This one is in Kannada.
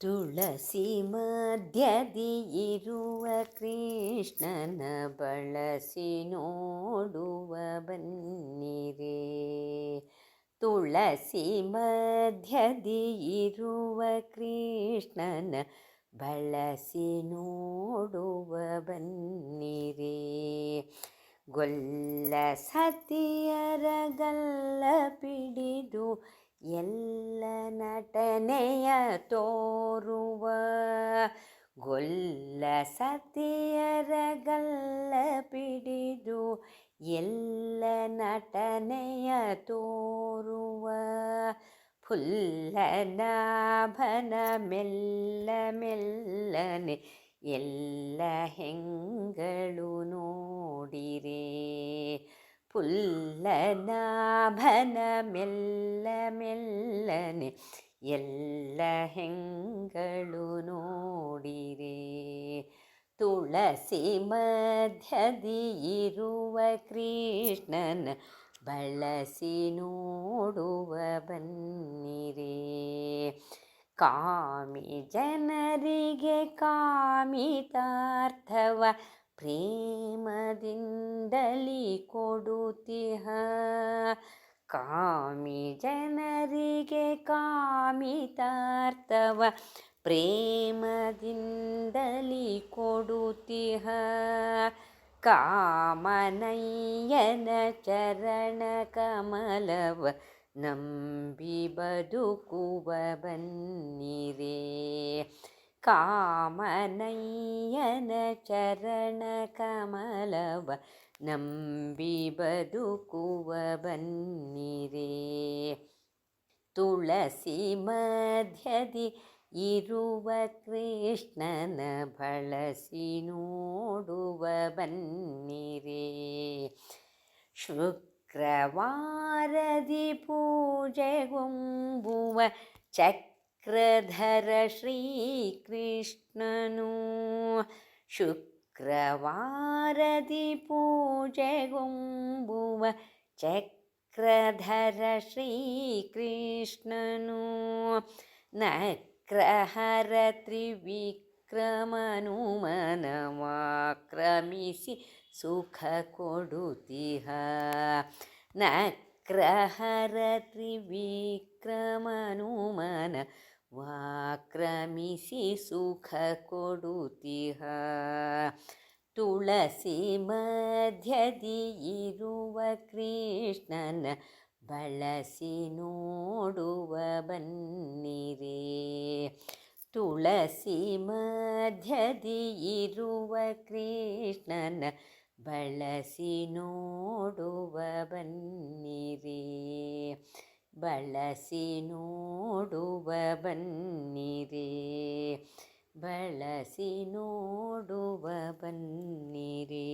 ತುಳಸಿ ಮಧ್ಯದಿ ಇರುವ ಕೃಷ್ಣನ ಬಳಸಿ ನೋಡುವ ಬನ್ನಿರೆ. ತುಳಸಿ ಮಧ್ಯದಿ ಇರುವ ಕೃಷ್ಣನ ಬಳಸಿ ನೋಡುವ ಬನ್ನಿರೆ. ಗೊಲ್ಲ ಸತಿಯರ ಗಲ್ಲ ಪಿಡಿದು ಎಲ್ಲ ನಟನೆಯ ತೋರುವ ಗೊಲ್ಲ ಸತಿಯರ ಪಿಡಿದು ಎಲ್ಲ ನಟನೆಯ ತೋರುವ ಫುಲ್ಲನಾಭನ ಮೆಲ್ಲ ಮೆಲ್ಲನೆ ಎಲ್ಲ ಹೆಂಗಳು ಪುಲ್ಲನಾಭನ ಮೆಲ್ಲ ಮೆಲ್ಲನೆ ಎಲ್ಲ ಹೆಂಗಳು ನೋಡಿರೆ. ತುಳಸಿ ಮಧ್ಯದಿ ಇರುವ ಕೃಷ್ಣನ ಬಳಸಿ ನೋಡುವ ಬನ್ನಿರೆ. ಕಾಮಿ ಜನರಿಗೆ ಕಾಮಿತಾರ್ಥವ ಪ್ರೇಮದಿಂದಲಿ ಕೊಡುತ್ತಿಹ? ಕಾಮಿ ಜನರಿಗೆ ಕಾಮಿತಾರ್ಥವ? ಪ್ರೇಮದಿಂದಲಿ ಕೊಡುತ್ತಿಹ? ಕಾಮನಯ್ಯನ ಚರಣ ಕಮಲವ? ನಂಬಿ ಬದುಕುವ ಬನ್ನಿರೆ? ಕಾಮನಯ್ಯನ ಚರಣ ಕಮಲವ ನಂಬಿ ಬದುಕುವ ಬನ್ನಿರೆ ತುಳಸಿ ಮಧ್ಯದಿ ಇರುವ ಕೃಷ್ಣನ ಬಳಸಿ ನೋಡುವ ಬನ್ನಿರೆ ಶುಕ್ರವಾರದಿ ಪೂಜೆಗೊಂಬುವ ಚಕ್ರಧರ ಶ್ರೀಕೃಷ್ಣನು ಶುಕ್ರವಾರದಿ ಪೂಜೆಗೊಂಬುವ ಚಕ್ರಧರ ಶ್ರೀಕೃಷ್ಣನು ನಕ್ರಹರ ತ್ರಿವಿಕ್ರಮನು ಮನವಾಕ್ರಮಿಸಿ ಸುಖ ಕೊಡುತ್ತಿಹ ನಕ್ರಹರ ತ್ರಿವಿಕ್ರಮನು ಮನ ವಾಕ್ರಮಿಸಿ ಸುಖ ಕೊಡುತ್ತಿಹ. ತುಳಸಿ ಮಧ್ಯದಿ ಇರುವ ಕೃಷ್ಣನ ಬಳಸಿ ನೋಡುವ ಬನ್ನಿರಿ. ತುಳಸಿ ಮಧ್ಯದಿ ಇರುವ ಕೃಷ್ಣನ ಬಳಸಿ ನೋಡುವ ಬನ್ನಿರಿ. ಬಳಸಿ ನೋಡುವ ಬನ್ನಿರಿ ಬಳಸಿ ನೋಡುವ ಬನ್ನಿರೆ.